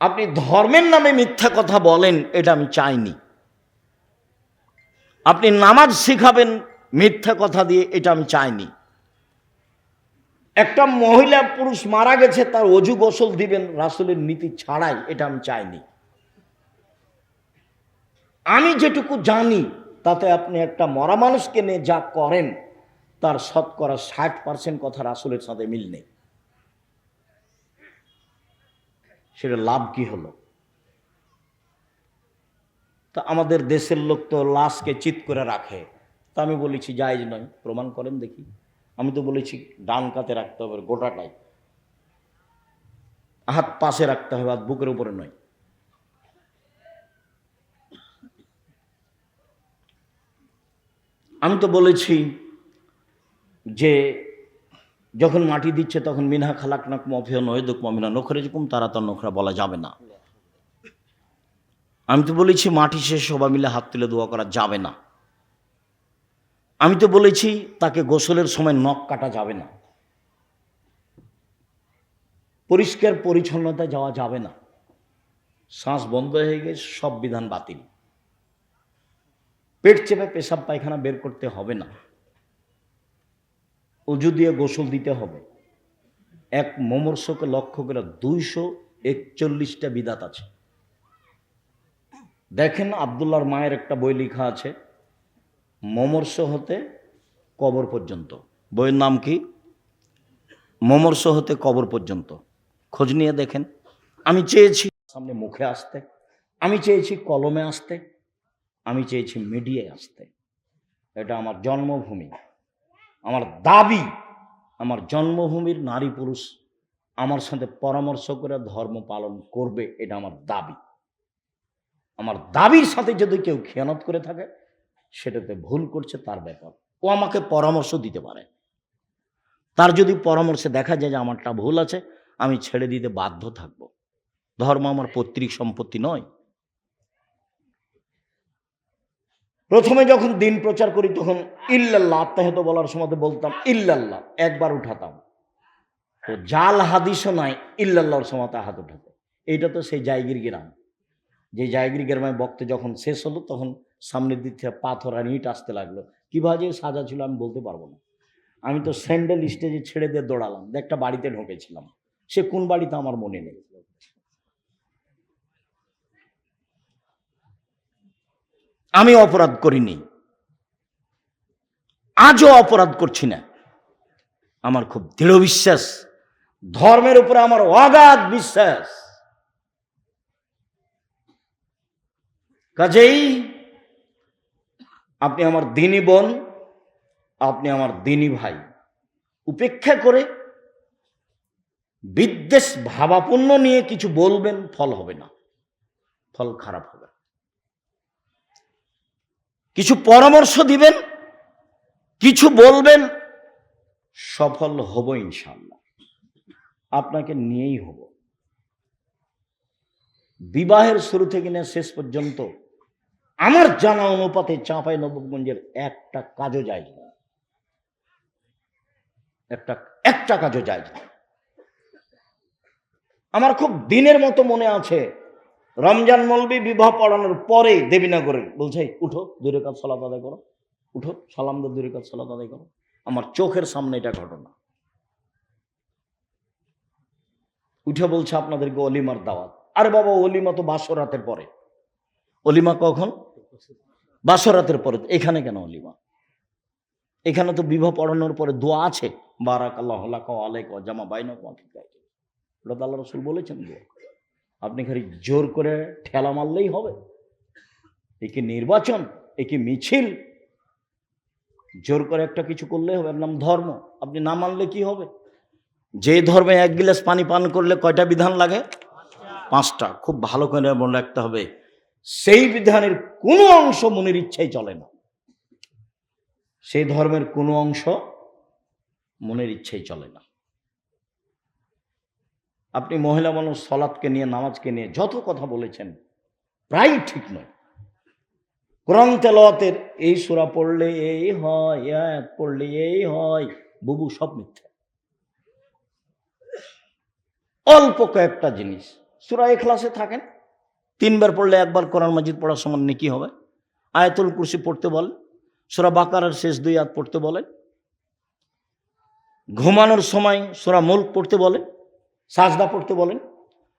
আপনি ধর্মের নামে মিথ্যা কথা বলেন, এটা আমি চাইনি। আপনি নামাজ শিখাবেন, মিথ্যা কথা দিয়ে, এটা আমি চাইনি। একটা মহিলা পুরুষ মারা গেছে, তার অজু গোসল দিবেন, রাসুলের নীতি ছাড়াই, এটা আমি চাইনি। আমি যেটুকু জানি, তাতে আপনি একটা মরা মানুষকে নিয়ে যা করেন, তার শতকরা ষাট পার্সেন্ট কথা রাসুলের সাথে মিল নেই। সেটা লাভ কি হলো? তা আমাদের দেশের লোক তো লাশকে চিত করে রাখে। তা আমি বলেছি, জায়জ নয়, প্রমাণ করেন দেখি। আমি তো বলেছি, ডান কাতে রাখতে হবে গোটাটাই হাত পাশে রাখতে হবে, হাত বুকের উপরে নয়। আমি তো বলেছি যে যখন মাটি দিচ্ছে তখন মিনহা খালাক নাক মফিয়া নয় দুঃখ মমিনা নখরে যেরকম তারা তার নখরা বলা যাবে না। আমি তো বলেছি মাটি শেষ, সবাই মিলে হাত তুলে দোয়া করা যাবে না। আমি তো বলেছি তাকে গোসলের সময় নখ কাটা যাবে না। পরিষ্কার পরিচ্ছন্নতা যাওয়া যাবে না। শ্বাস বন্ধ হয়ে গেছে, সব বিধান বাতিল। পেট চেপে পেশাব পায়খানা বের করতে হবে না। উজু দিয়ে গোসল দিতে হবে। এক মমর্ষকে লক্ষ্য করে দুইশো একচল্লিশটা বিদাত আছে। দেখেন আবদুল্লাহর মায়ের একটা বই লেখা আছে মমর্ষ হতে কবর পর্যন্ত। বইয়ের নাম কি? মমর্ষ হতে কবর পর্যন্ত। খোঁজ নিয়ে দেখেন। আমি চেয়েছি সামনে মুখে আসতে, আমি চেয়েছি কলমে আসতে, আমি চেয়েছি মিডিয়ায় আসতে। এটা আমার জন্মভূমি। আমার দাবি, আমার জন্মভূমির নারী পুরুষ আমার সাথে পরামর্শ করে ধর্ম পালন করবে, এটা আমার দাবি। আমার দাবির সাথে যদি কেউ খেয়ানত করে থাকে, সেটাতে ভুল করছে তার ব্যাপার। ও আমাকে পরামর্শ দিতে পারে। তার যদি পরামর্শে দেখা যায় যে আমারটা ভুল আছে, আমি ছেড়ে দিতে বাধ্য থাকব। ধর্ম আমার পৈতৃক সম্পত্তি নয়। প্রথমে যখন দিন প্রচার করি, তখন ইল্লাল্লাহ আত্মাহত বলার সময় বলতাম, ইল্লাল্লাহ একবার উঠাতাম। তো জাল হাদিসও নাই, ইল্লাল্লাহর সময় হাত উঠাতে। এইটা তো সেই জায়গির গ্রাম। যে জায়গির গ্রামে বক্তে যখন শেষ হলো, তখন সামনের দিক থেকে পাথর আর ইট আসতে লাগল। কীভাবে যে সাজা ছিল, আমি বলতে পারব না। আমি তো স্যান্ডেল স্টেজে ছেড়ে দিয়ে দৌড়ালাম, একটা বাড়িতে ঢুকেছিলাম। সে কোন বাড়িতে আমার মনে নেই। আমি অপরাধ করিনি। আজও অপরাধ করছি না। আমার খুব দৃঢ় বিশ্বাস, ধর্মের উপরে আমার অগাধ বিশ্বাস। কাজেই আপনি আমার দিনী বোন, আপনি আমার দিনী ভাই। উপেক্ষা করে বিদ্বেষ, ভাবাপন্ন নিয়ে কিছু বলবেন, ফল হবে না। ফল খারাপ হবে কিছু পরামর্শ দিবেন, কিছু বলবেন, সফল হব ইনশাল্লাহ আপনাকে নিয়েই হব। বিবাহের শুরু থেকে নিয়ে শেষ পর্যন্ত আমার জানা অনুপাতে চাঁপাই নবগঞ্জের একটা কাজও যায় না। একটা একটা কাজও যায় না। আমার খুব দিনের মতো মনে আছে রমজান মলবি, বিবাহ পড়ানোর পরে দেবীনগরে বলছে উঠো দূরে কাজ সালাত আদায় করো। উঠো, সালাম দূরে কাজ সালাত আদায় করো। আমার চোখের সামনে এটা ঘটনা। উঠে বলছে আপনাদেরকে অলিমার দাওয়াত। আরে বাবা, অলিমা তো বাসরাতের পরে। অলিমা কখন? বাসরাতের পরে। এখানে কেন অলিমা? এখানে তো বিবাহ পড়ানোর পরে দোয়া আছে। বারাক আল্লাহ আলাইক জামা বাইন ওটা তো আল্লাহ রসুল বলেছেন দোয়া। আপনি খালি জোর করে ঠেলা মারলেই হবে। এ কি নির্বাচন এ কি মিছিল। জোর করে একটা কিছু করলে হবে নাম ধর্ম। আপনি না মানলে কি হবে? যে ধর্মে এক গিলাস পানি পান করলে কয়টা বিধান লাগে? পাঁচটা। খুব ভালো করে মনে রাখতে হবে, সেই বিধানের কোনো অংশ মনের ইচ্ছাই চলে না। সেই ধর্মের কোনো অংশ মনের ইচ্ছাই চলে না। আপনি মহিলা মানুষ সলাৎকে নিয়ে, নামাজকে নিয়ে যত কথা বলেছেন, প্রায় ঠিক নয়। কোরআন তেলাওয়াতের এই সুরা পড়লে এই হয় পড়লে এই হয়, বুবু সব মিথ্যা। অল্প কয়েকটা জিনিস। সুরা এখলাসে থাকেন। তিনবার পড়লে একবার কোরআন মাজিদ পড়ার সমান নেকি হবে। আয়াতুল কুরসি পড়তে বলেন সুরা বাকারার শেষ দুই আয়াত পড়তে বলেন ঘুমানোর সময় সুরা মুল্ক পড়তে বলেন সাজদা পড়তে বলেন।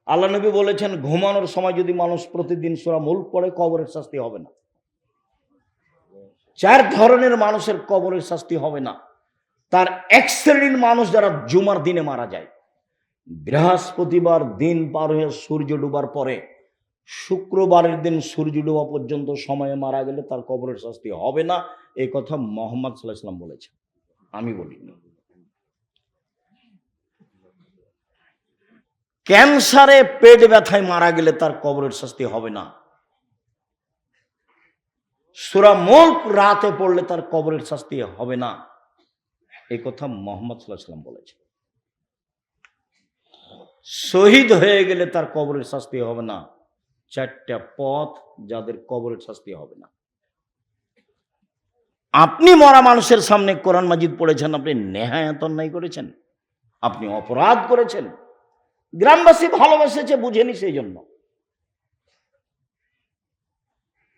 আল্লাহ নবী বলেছেন, ঘুমানোর সময় যদি মানুষ প্রতিদিন সুরা মুল্ক পড়ে, কবরের শাস্তি হবে না। চার ধরনের মানুষের কবরের শাস্তি হবে না। তার এক শ্রেণির মানুষ যারা জুমার দিনে মারা যায়, বৃহস্পতিবার দিন পার হয়ে সূর্য ডুবার পরে, শুক্রবারের দিন সূর্য ডোবা পর্যন্ত সময়ে মারা গেলে তার কবরের শাস্তি হবে না। এই কথা মোহাম্মদ সাল্লাহ সাল্লাম বলেছেন। আমি বলিনি ক্যান্সারে পেট ব্যথায় মারা গেলে তার কবরের শাস্তি হবে না। সুরা মুল্ক রাতে পড়লে তার কবরের শাস্তি হবে না। এই কথা মোহাম্মদ সাল্লাহ সাল্লাম বলেছেন শহীদ হয়ে গেলে তার কবরের শাস্তি হবে না। চারটা পথ যাদের কবরের শাস্তি হবে না। আপনি মরা মানুষের সামনে কোরআন মাজিদ পড়েছেন, আপনি নেহায়াত অন্যায় করেছেন। আপনি অপরাধ করেছেন। গ্রামবাসী ভালোবেসেছে, বুঝেনি সেই জন্য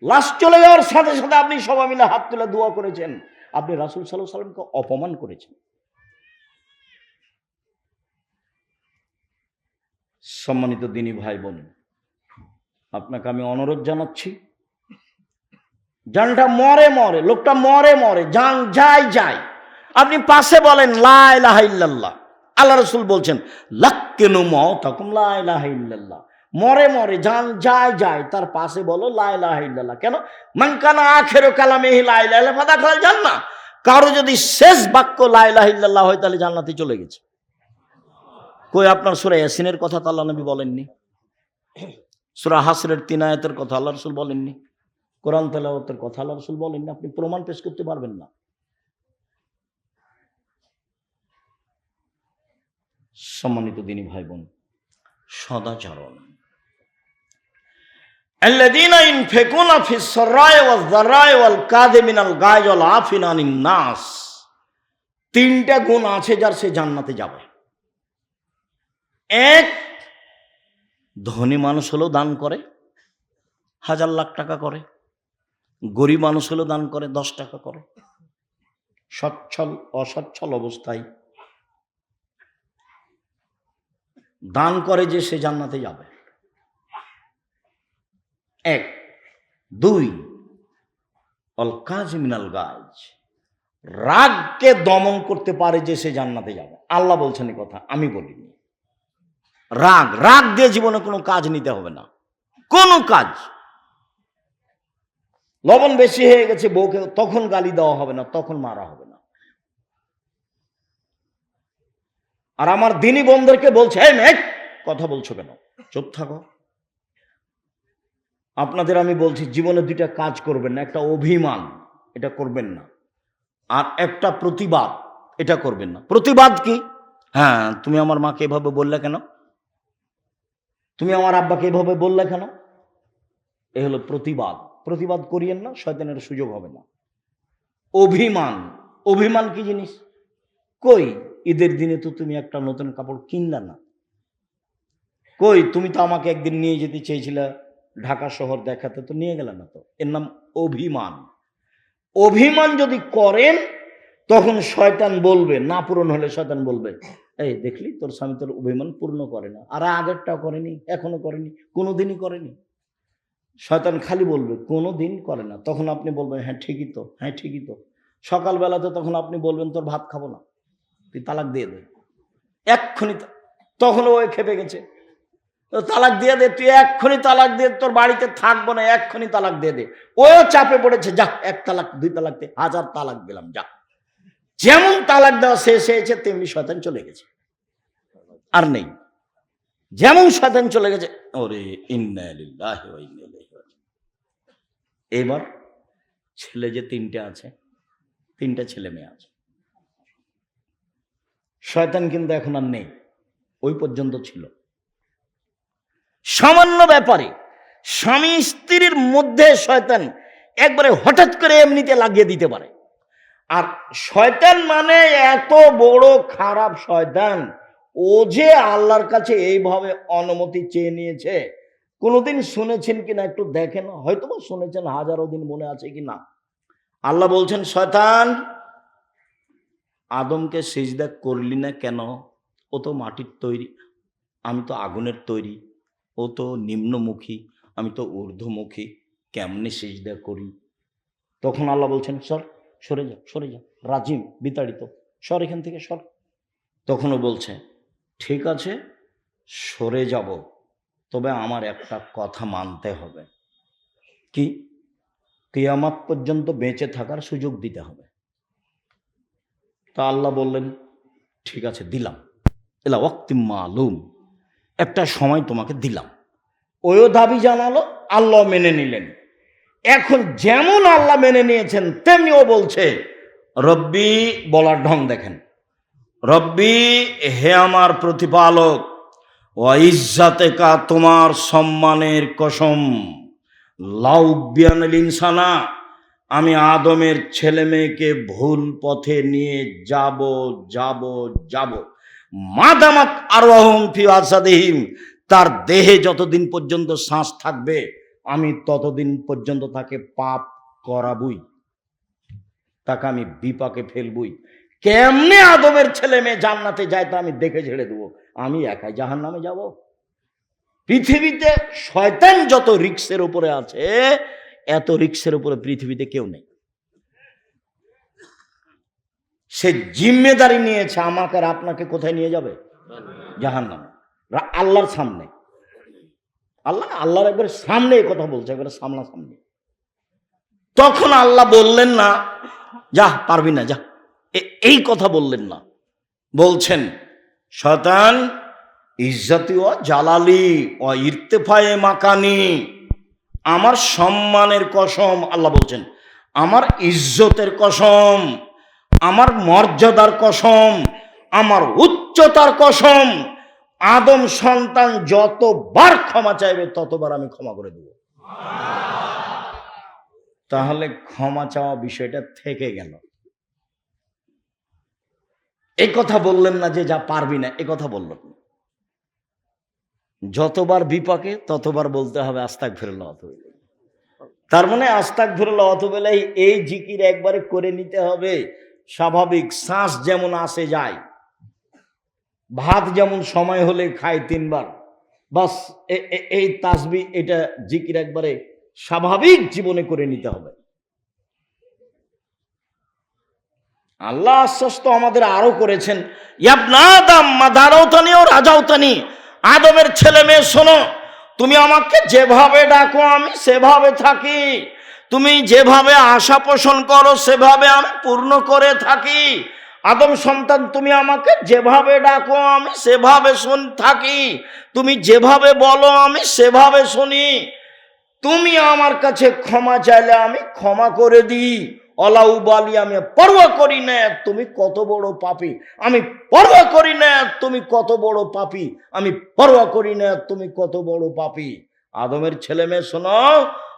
লাশ চলে যাওয়ার সাথে সাথে আপনি সবাই মিলে হাত তুলে দোয়া করেছেন। আপনি রাসুল সাল্লাহ সাল্লামকে অপমান করেছেন। সম্মানিত দিনী ভাই বোন, আপনাকে আমি অনুরোধ জানাচ্ছি, জানটা মরে মরে, লোকটা মরে মরে, যান যায় যায় আপনি পাশে বলেন লাই লাহাইল্লাহ আল্লাহ রসুল বলছেন, লাক্কেনু ম তখন লাই মরে মরে জান যায় যায়, তার পাশে বলো লাই কেন? মানকানা আখের কালামে লাই লাইলা ফাদা খাল জান না কারও যদি শেষ বাক্য লাই লাহিল্লাহ হয়, তাহলে জান্নাতে চলে গেছে। কই আপনার সুরা ইয়াসিনের কথা তো আল্লাহ নবী বলেননি? সুরা হাসরের তিন আয়াতের কথা আল্লাহ রসুল বলেননি? কোরআন তেলাওয়াতের কথা আল্লাহ রসুল বলেননি? আপনি প্রমাণ পেশ করতে পারবেন না। সম্মানিত দিনী ভাই বোন সদাচরণ الذين ينفقون في السراء والضراء والكاظمين الغيظ والعافين عن الناس তিনটা গুণ আছে যার সে জান্নাতে যাবে এক ধনী মানুষ হলেও দান করে হাজার লাখ টাকা করে গরিব মানুষ হলেও দান করে দশ টাকা করে সচ্ছল অসচ্ছল অবস্থায় দান করে যে সে জান্নাতে যাবে। এক। দুই। অল কাজ মিনাল গাছ রাগকে দমন করতে পারে যে সে জান্নাতে যাবে। আল্লাহ বলছেন কথা, আমি বলিনি। রাগ রাগ দিয়ে জীবনে কোনো কাজ নিতে হবে না। কোনো কাজ। লবণ বেশি হয়ে গেছে বউকে, তখন গালি দেওয়া হবে না, তখন মারা হবে না। আর আমার দিনী বন্ধুদেরকে বলছে, এই মেঘ, কথা বলছো কেন? চুপ থাকো। আপনাদের আমি বলছি, জীবনে দুইটা কাজ করবেন না, একটা অভিমান, এটা করবেন না। আর একটা প্রতিবাদ, এটা করবেন না। প্রতিবাদ কি? হ্যাঁ তুমি আমার মাকে এভাবে বললে কেন? তুমি আমার আব্বাকে এভাবে বললে কেন? এ হলো প্রতিবাদ। প্রতিবাদ করিয়েন না, শয়তানের সুযোগ হবে না। অভিমান অভিমান কি জিনিস? কই? ঈদের দিনে তো তুমি একটা নতুন কাপড় কিনলে না। কই, তুমি তো আমাকে একদিন নিয়ে যেতে চেয়েছিলে, ঢাকা শহর দেখাতে, তো নিয়ে গেলে না তো? এর নাম অভিমান। অভিমান যদি করেন, তখন শয়তান বলবে, না পূরণ হলে শয়তান বলবে, এই, দেখলি, তোর স্বামী তোর অভিমান পূর্ণ করে না। আর আগেরটাও করেনি, এখনও করেনি কোনো দিনই করেনি। শয়তান খালি বলবে কোনো দিন করে না। তখন আপনি বলবেন হ্যাঁ ঠিকই তো হ্যাঁ ঠিকই তো। সকালবেলাতে তখন আপনি বলবেন, তোর ভাত খাব না। তুই তালাক দিয়ে দে। এক্ষুনি তা- তখন ওই খেপে গেছে। তালাক দিয়ে দে, তুই এক্ষুনি তালাক দিয়ে তোর বাড়িতে থাকব না, এক্ষুনি তালাক দিয়ে দে। ওও চাপে পড়েছে, যা, এক তালাক, দুই তালাক দে হাজার তালাক দিলাম, যা। যেমন তালাক দেওয়া শেষ হয়েছে, তেমনি শয়তান চলে গেছে। আর নেই। যেমন শয়তান চলে গেছে, ওরে। এবার ছেলে যে তিনটে আছে, তিনটা ছেলে মেয়ে আছে। শয়তান কিন্তু এখন আর নেই, ওই পর্যন্ত ছিল। সামান্য ব্যাপারে স্বামী স্ত্রীর মধ্যে শয়তান একবারে হঠাৎ করে এমনিতে লাগিয়ে দিতে পারে। আর শয়তান মানে এত বড় খারাপ শয়তান, ও যে আল্লাহর কাছে এইভাবে অনুমতি চেয়ে নিয়েছে। কোনোদিন শুনেছেন কিনা একটু দেখেন হয়তো শুনেছেন, হাজারো দিন মনে আছে কি না আল্লাহ বলছেন, শয়তান আদমকে সিজদা করলি না কেন? ও তো মাটির তৈরি, আমি তো আগুনের তৈরি, ও তো নিম্নমুখী, আমি তো ঊর্ধ্বমুখী, কেমনে সিজদা করি? তখন আল্লাহ বলছেন, সর, সরে যা সরে যা, রাজিম, বিতাড়িত, সর এখান থেকে, সর। তখনও বলছে, ঠিক আছে, সরে যাব, তবে আমার একটা কথা মানতে হবে। কি? কিয়ামাত পর্যন্ত বেঁচে থাকার সুযোগ দিতে হবে। তা আল্লাহ বললেন, ঠিক আছে, দিলাম। এলা অক্তি মালুম। একটা সময় তোমাকে দিলাম। ওও দাবি জানালো, আল্লাহ মেনে নিলেন। এখন যেমন আল্লাহ মেনে নিয়েছেন তেমনি ও বলছে, রব্বি, বলার ঢং দেখেন। রব্বি, হে আমার প্রতিপালক ও ইজ্জাতে কা তোমার সম্মানের কসম। লাউবিয়ান ইনসানা আমি আদমের ছেলে মেয়েকে ভুল পথে নিয়ে যাব যাব যাব। মাদামাত আরোহম ফি আসাদিহিম তার দেহে যতদিন পর্যন্ত শ্বাস থাকবে, আমি ততদিন পর্যন্ত তাকে পাপ করাবই। তাকে আমি বিপাকে ফেলবই। কেমনে আদমের ছেলে মেয়ে জান্নাতে যায় তা আমি দেখে ছেড়ে দেবো। আমি একাই জাহান নামে যাব। পৃথিবীতে শয়তান যত রিক্সের উপরে আছে এত রিক্সের উপরে পৃথিবীতে কেউ নেই। সে জিম্মেদারি নিয়েছে আমাকে আর আপনাকে কোথায় নিয়ে যাবে? জাহান নামে আল্লাহর সামনে। আল্লাহ আল্লাহর একবার সামনে এই কথা বলছে, একবার সামনা সামনে তখন আল্লাহ বললেন না, যা, পারবি না, যা। এই কথা বললেন না। বলছেন শতান ইজ্জতি ও জালালি ও ইর্তেফায়ে মাকানি আমার সম্মানের কসম আল্লাহ বলছেন, আমার ইজ্জতের কসম, আমার মর্যাদার কসম, আমার উচ্চতার কসম, আদম সন্তান যতবার ক্ষমা চাইবে ততবার আমি ক্ষমা করে দেব তাহলে ক্ষমা চাওয়া বিষয়টা থেকে গেল এই কথা বললেন না যে যা পারবি না, এ কথা বললেন না। যতবার বিপাকে, ততবার বলতে হবে আস্তাক ফেরল অতবেলে তার মানে আস্তাক ফেরল অতবেলাই এই জিকির একবারে করে নিতে হবে। স্বাভাবিক শ্বাস যেমন আসে যায়, ভাত যেমন সময় হলে খায় তিনবার, বাস এই তাসবি, এটা জিকির একবারে স্বাভাবিক জীবনে করে নিতে হবে। আল্লাহ আশ্বস্ত আমাদের আরও করেছেন ইয়াবনাদাম মাদারৌতানি ও রাজাউতানি আদমের ছেলে মেয়ে, শোনো, তুমি আমাকে যেভাবে ডাকো, আমি সেভাবে থাকি। তুমি যেভাবে আশা পোষণ করো, সেভাবে আমি পূর্ণ করে থাকি। আদম সন্তান, তুমি আমাকে যেভাবে ডাকো, আমি সেভাবে শুন, থাকি। তুমি যেভাবে বলো, আমি সেভাবে শুনি। তুমি আমার কাছে ক্ষমা চাইলে আমি ক্ষমা করে দিই। অলাউ বালি, আমি পরোয়া করি না, তুমি কত বড় পাপি। আমি পরোয়া করি না, তুমি কত বড় পাপি। আমি পরোয়া করি না, তুমি কত বড় পাপি। আদমের ছেলে মেয়ে, শোনো,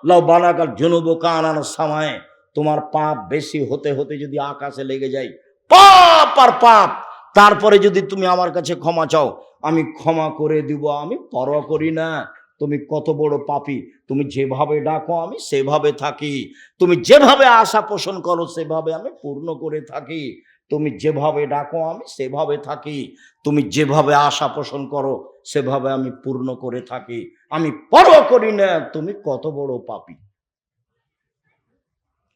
লাউ বানাকার জনুব কানানো সামায়, তোমার পাপ বেশি হতে হতে যদি আকাশে লেগে যায়, পাপ আর পাপ। তারপরে যদি তুমি আমার কাছে ক্ষমা চাও, আমি ক্ষমা করে দিব, আমি পরোয়া করি না। তুমি কত বড় পাপি, তুমি যেভাবে ডাকো আমি সেভাবে থাকি। তুমি যেভাবে আশা পোষণ করো সেভাবে আমি পূর্ণ করে থাকি। তুমি যেভাবে ডাকো আমি সেভাবে থাকি। তুমি যেভাবে আশা পোষণ করো সেভাবে আমি পূর্ণ করে থাকি। আমি পরোয়া করি না, তুমি কত বড় পাপি।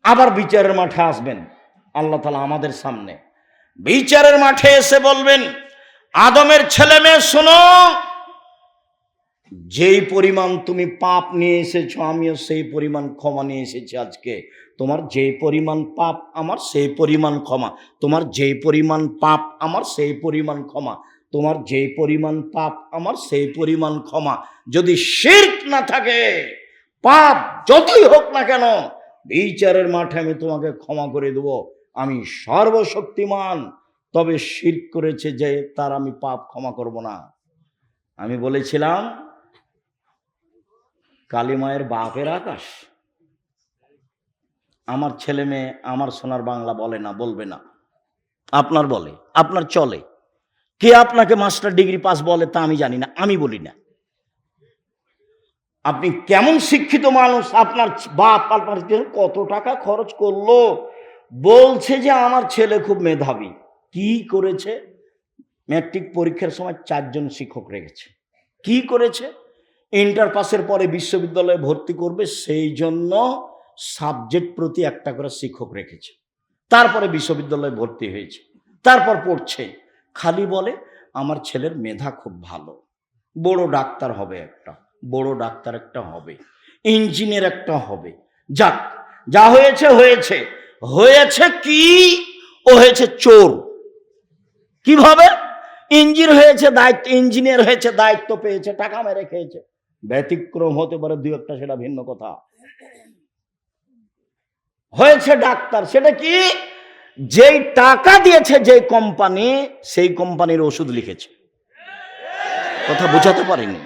আবার বিচারের মাঠে আসবেন, আল্লাহ তালা আমাদের সামনে। বিচারের মাঠে এসে বলবেন, আদমের ছেলে মেয়ে শোনো যেই পরিমাণ তুমি পাপ নিয়ে এসেছ, আমিও সেই পরিমাণ ক্ষমা নিয়ে এসেছি আজকে। তোমার যেই পরিমাণ পাপ আমার, সেই পরিমাণ ক্ষমা। তোমার যেই পরিমাণ পাপ আমার, সেই পরিমাণ ক্ষমা। তোমার যেই পরিমাণ পাপ আমার, সেই পরিমাণ ক্ষমা। যদি শির্ক না থাকে, পাপ যতই হোক না কেন, বিচারের মাঠে আমি তোমাকে ক্ষমা করে দেব। আমি সর্বশক্তিমান। তবে শির্ক করেছে যে, তার আমি পাপ ক্ষমা করব না। আমি বলেছিলাম কালিমায়ের বাপের আকাশ। আমার ছেলে মেয়ে আমার সোনার বাংলা বলে না, বলবে না। আপনার বলে, আপনার চলে। কে আপনাকে মাস্টার ডিগ্রি পাস বলে তা আমি জানি না, আমি বলি না। আপনি কেমন শিক্ষিত মানুষ, আপনার বাপ আপনার কত টাকা খরচ করল? বলছে যে আমার ছেলে খুব মেধাবী। কি করেছে? ম্যাট্রিক পরীক্ষার সময় চারজন শিক্ষক রেখেছে। কি করেছে? ইন্টার পাসের পরে বিশ্ববিদ্যালয়ে ভর্তি করবে, সেই জন্য সাবজেক্ট প্রতি একটা করে শিক্ষক রেখেছে। তারপরে বিশ্ববিদ্যালয়ে ভর্তি হয়েছে। তারপর পড়ছে। খালি বলে, আমার ছেলের মেধা খুব ভালো। বড় ডাক্তার হবে একটা, বড় ডাক্তার একটা হবে, ইঞ্জিনিয়ার একটা হবে। যাক, যা হয়েছে হয়েছে। হয়েছে কি? ও হয়েছে চোর। কীভাবে? ইঞ্জিন হয়েছে, দায়িত্ব, ইঞ্জিনিয়ার হয়েছে, দায়িত্ব পেয়েছে, টাকা মেরে খেয়েছে। ব্যতিক্রম হতে পারে দু একটা সেটা ভিন্ন কথা। হয়েছে ডাক্তার, সেটা কি? যেই টাকা দিয়েছে যে কোম্পানি সেই কোম্পানির ওষুধ লিখেছে। কথা বোঝাতে পারিনি।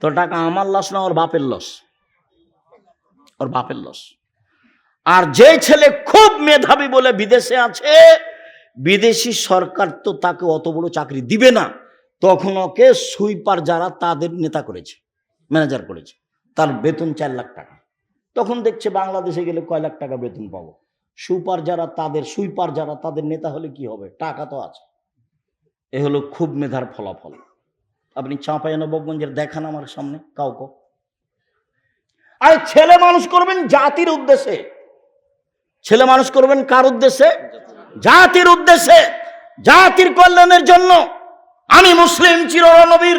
তো টাকা আমার লস না ওর বাপের লস ওর বাপের লস আর যে ছেলে খুব মেধাবী বলে বিদেশে আছে, বিদেশি সরকার তো তাকে অত বড় চাকরি দিবে না। তখন ওকে সুইপার যারা তাদের নেতা করেছে। ম্যানেজার করেছে। তার বেতন চার লাখ টাকা। তখন দেখছে বাংলাদেশে গেলে কয় লাখ টাকা বেতন পাবো? সুপার যারা, তাদের সুইপার যারা, তাদের নেতা হলে কি হবে? টাকা তো আছে। এ হলো খুব মেধার ফলাফল। আপনি চাঁপাইনবাবগঞ্জের দেখান আমার সামনে, কাউকে। আর ছেলে মানুষ করবেন জাতির উদ্দেশ্যে। ছেলে মানুষ করবেন কার উদ্দেশ্যে? জাতির উদ্দেশ্যে। জাতির কল্যাণের জন্য। আমি মুসলিম চিরনবীর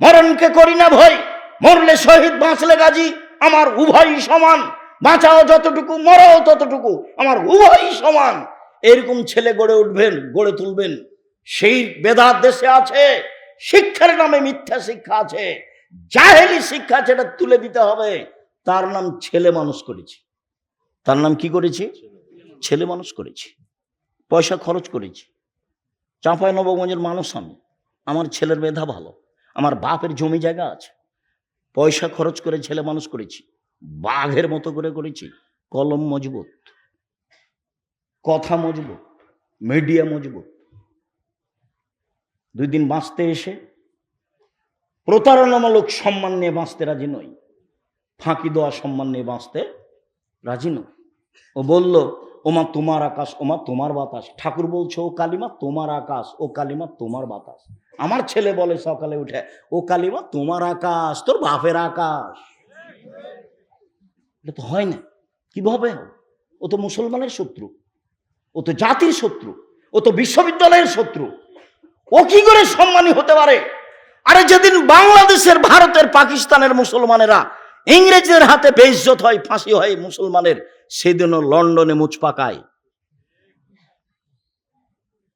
মরণকে করি না ভয় মরলে শহীদ, বাঁচলে গাজী আমার উভয়ই সমান। বাঁচাও যতটুকু, মরাও ততটুকু, আমার উভয়ই সমান। এরকম ছেলে গড়ে উঠবেন, গড়ে তুলবেন। সেই বেদার দেশে আছে, শিক্ষার নামে মিথ্যা শিক্ষা আছে। জাহেলি শিক্ষা সেটা তুলে দিতে হবে। তার নাম ছেলে মানুষ করেছি। তার নাম কি করেছি? ছেলে মানুষ করেছি। পয়সা খরচ করেছি। চাঁপাই নবগঞ্জের মানুষ আমি। আমার ছেলের মেধা ভালো। আমার বাপের জমি জায়গা আছে। পয়সা খরচ করে ছেলে মানুষ করেছি, বাঘের মতো করে করেছি, কলম মজবুত, কথা মজবুত মিডিয়া মজবুত। দুই দিন বাঁচতে এসে প্রতারণামূলক সম্মান নিয়ে বাঁচতে রাজি নই, ফাঁকি দেওয়া সম্মান নিয়ে বাঁচতে রাজি নই। ও বলল, ওমা তোমার আকাশ, ওমা তোমার বাতাস। ঠাকুর বলছো, ও কালিমা তোমার আকাশ, ও কালিমা তোমার বাতাস। আমার ছেলে বলে সকালে উঠে, ও কালিমা, তোমার আকাশ, তোর বাপের আকাশ। এটা তো হয় না। কীভাবে? ও তো মুসলমানের শত্রু। ও তো জাতির শত্রু। ও তো বিশ্ববিদ্যালয়ের শত্রু। ও কি করে সম্মানী হতে পারে? আরে যেদিন বাংলাদেশের, ভারতের, পাকিস্তানের মুসলমানেরা ইংরেজদের হাতে বেইজ্জত হয়, ফাঁসি হয় মুসলমানের, সেদিনও লন্ডনে মুচ পাকায়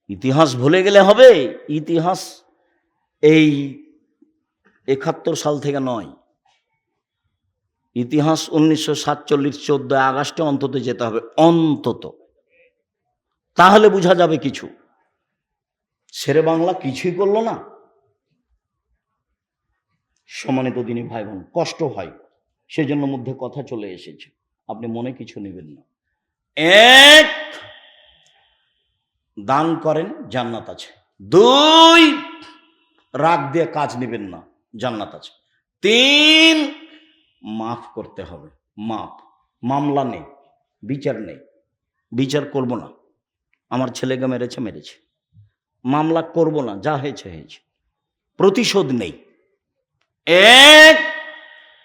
ইতিহাস ভুলে গেলে হবে। ইতিহাস এই একাত্তর সাল থেকে নয়। ইতিহাস উনিশশো সাতচল্লিশ চোদ্দ আগস্টে অন্তত যেতে হবে, অন্তত। তাহলে বোঝা যাবে কিছু। শেরে বাংলা কিছুই করল না। সমানিত দিনী ভাই বোন কষ্ট হয়, সেজন্য মধ্যে কথা চলে এসেছে। আপনি মনে কিছু নেবেন না। এক, দান করেন, জান্নাত আছে। দুই রাগ দিয়ে কাজ নেবেন না, জান্নাত আছে। তিন, মাফ করতে হবে মাফ মামলা নেই, বিচার নেই। বিচার করব না। আমার ছেলেকে মেরেছে মেরেছে। মামলা করব না, যা হয়েছে হয়েছে। প্রতিশোধ নেই। এক,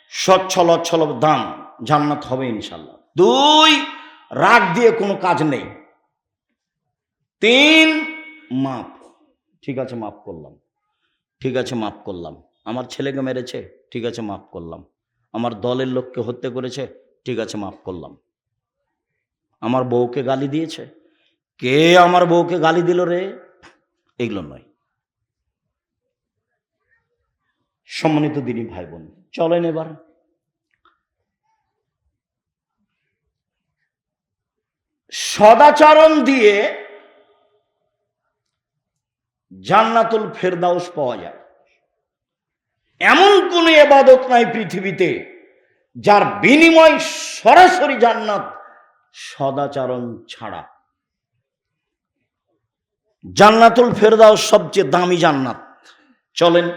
সচ্ছল, অচ্ছল দান, জান্নাত হবে ইনশাল্লাহ দুই, রাগ দিয়ে কোনো কাজ নেই। তিন, মাপ। ঠিক আছে মাফ করলাম। ঠিক আছে, মাফ করলাম। আমার ছেলেকে মেরেছে, ঠিক আছে, মাফ করলাম। আমার দলের লোককে হত্যা করেছে, ঠিক আছে, মাফ করলাম। আমার বউকে গালি দিয়েছে। কে আমার বউকে গালি দিল রে? এগুলো নয়। সম্মানিত দিনী ভাই বোন চলেন এবার। সদাচরণ দিয়ে জান্নাতুল ফেরদাউস পাওয়া যায়। এমন কোন এবাদত নাই পৃথিবীতে যার বিনিময় সরাসরি জান্নাত সদাচরণ ছাড়া। জান্নাতুল ফেরদাউস সবচেয়ে দামি জান্নাত। চলেন,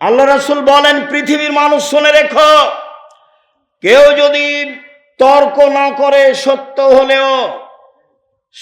আল্লাহ রাসুল বলেন, পৃথিবীর মানুষ শুনে রেখো, কেউ যদি তর্ক না করে সত্য হলেও